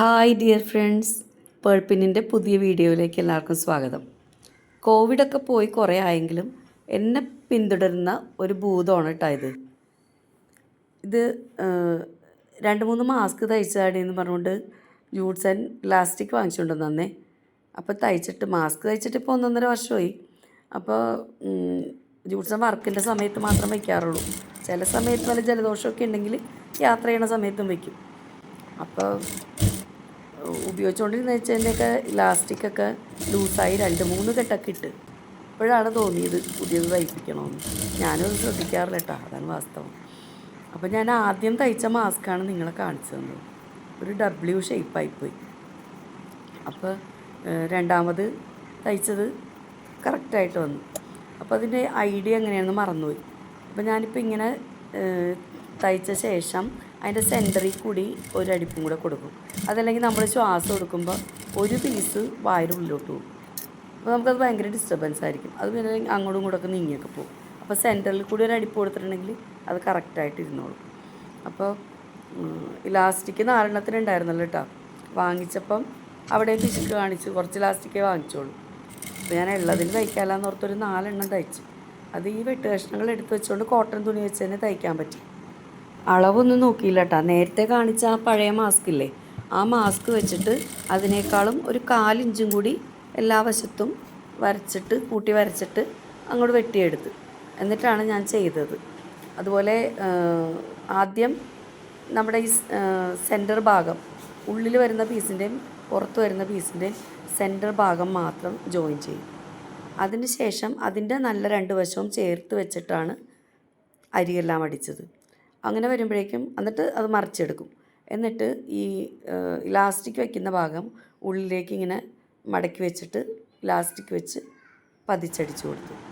Hi dear friends. പേൾപ്പിനിന്റെ പുതിയ വീഡിയോയിലേക്ക് എല്ലാവർക്കും സ്വാഗതം. കോവിഡൊക്കെ പോയി കുറേ ആയെങ്കിലും എന്നെ പിന്തുടരുന്ന ഒരു ഭൂതമാണ് കേട്ടോ ഇത്. ഇത് രണ്ട് മൂന്ന് മാസ്ക് തയ്ച്ചാടിയെന്ന് പറഞ്ഞുകൊണ്ട് ജൂട്ട്സ് ആൻഡ് പ്ലാസ്റ്റിക് വാങ്ങിച്ചുകൊണ്ട് വന്നേ അപ്പോൾ തയ്ച്ചിട്ട് മാസ്ക് തയ്ച്ചിട്ട് ഇപ്പോൾ ഒന്നൊന്നര വർഷമായി. അപ്പോൾ ആൻഡ് വർക്കിന്റെ സമയത്ത് മാത്രം വയ്ക്കാറുള്ളൂ. ചില സമയത്ത് വല്ല ജലദോഷമൊക്കെ ഉണ്ടെങ്കിൽ യാത്ര ചെയ്യണ സമയത്തും വയ്ക്കും. അപ്പോൾ ഉപയോഗിച്ചുകൊണ്ടിരുന്ന വെച്ചതിന്റെയൊക്കെ ഇലാസ്റ്റിക്കൊക്കെ ലൂസായി രണ്ട് മൂന്ന് കെട്ടൊക്കെ ഇട്ട് അപ്പോഴാണ് തോന്നിയത് പുതിയത് തയ്പ്പിക്കണമെന്ന്. ഞാനത് ശ്രദ്ധിക്കാറില്ല കേട്ടോ അതാണ് വാസ്തവം. അപ്പോൾ ഞാൻ ആദ്യം തയ്ച്ച മാസ്കാണ് നിങ്ങളെ കാണിച്ചു തന്നത്. ഒരു ഡബ്ല്യു ഷേപ്പായിപ്പോയി അപ്പോൾ രണ്ടാമത് തയ്ച്ചത് കറക്റ്റായിട്ട് വന്നു. അപ്പോൾ അതിന്റെ ഐഡിയ എങ്ങനെയാണെന്ന് മറന്നുപോയി. അപ്പോൾ ഞാനിപ്പോൾ ഇങ്ങനെ തയ്ച്ച ശേഷം അതിന്റെ സെന്ററിൽ കൂടി ഒരടിപ്പും കൂടെ കൊടുക്കും. അതല്ലെങ്കിൽ നമ്മൾ ശ്വാസം കൊടുക്കുമ്പോൾ ഒരു പീസ് വായുടെ ഉള്ളിലോട്ട് പോകും. അപ്പോൾ നമുക്കത് ഭയങ്കര ഡിസ്റ്റർബൻസ് ആയിരിക്കും. അത് പിന്നെ അങ്ങോട്ടും ഇങ്ങോട്ടൊക്കെ നീങ്ങിയൊക്കെ പോകും. അപ്പോൾ സെന്ററിൽ കൂടി ഒരു അടിപ്പ് കൊടുത്തിട്ടുണ്ടെങ്കിൽ അത് കറക്റ്റായിട്ട് ഇരുന്നോളും. അപ്പോൾ ഇലാസ്റ്റിക് നാലെണ്ണത്തിന് ഉണ്ടായിരുന്നല്ലോ കേട്ടോ. വാങ്ങിച്ചപ്പം അവിടെ പിശുക്ക് കാണിച്ചു. കുറച്ച് ഇലാസ്റ്റിക്കേ വാങ്ങിച്ചോളൂ. അപ്പോൾ ഞാൻ ഉള്ളതിൽ തയ്ക്കാമെന്ന് ഓർത്തൊരു നാലെണ്ണം തയ്ച്ചു. അത് ഈ വെട്ട് കഷ്ണങ്ങൾ എടുത്ത് വെച്ചുകൊണ്ട് കോട്ടൺ തുണി വെച്ച് തന്നെ തയ്ക്കാൻ പറ്റി. അളവൊന്നും നോക്കിയില്ല കേട്ടോ നേരത്തെ കാണിച്ച ആ പഴയ മാസ്ക് ഇല്ലേ? ആ മാസ്ക് വെച്ചിട്ട് അതിനേക്കാളും ഒരു കാലിഞ്ചും കൂടി എല്ലാ വശത്തും വരച്ചിട്ട് കൂട്ടി വരച്ചിട്ട് അങ്ങോട്ട് വെട്ടിയെടുത്ത്. എന്നിട്ടാണ് ഞാൻ ചെയ്തത്. അതുപോലെ ആദ്യം നമ്മുടെ ഈ സെന്റർ ഭാഗം ഉള്ളിൽ വരുന്ന പീസിന്റെയും പുറത്ത് വരുന്ന പീസിന്റെയും സെന്റർ ഭാഗം മാത്രം ജോയിൻ ചെയ്യും. അതിന് ശേഷം അതിന്റെ നല്ല രണ്ട് വശവും ചേർത്ത് വെച്ചിട്ടാണ് അരിയെല്ലാം അടിച്ചത്. അങ്ങനെ വരുമ്പോഴേക്കും എന്നിട്ട് അത് മറിച്ചെടുക്കും. എന്നിട്ട് ഈ ഇലാസ്റ്റിക് വയ്ക്കുന്ന ഭാഗം ഉള്ളിലേക്ക് ഇങ്ങനെ മടക്കി വെച്ചിട്ട് ഇലാസ്റ്റിക് വെച്ച് പതിച്ചടിച്ചു കൊടുത്തു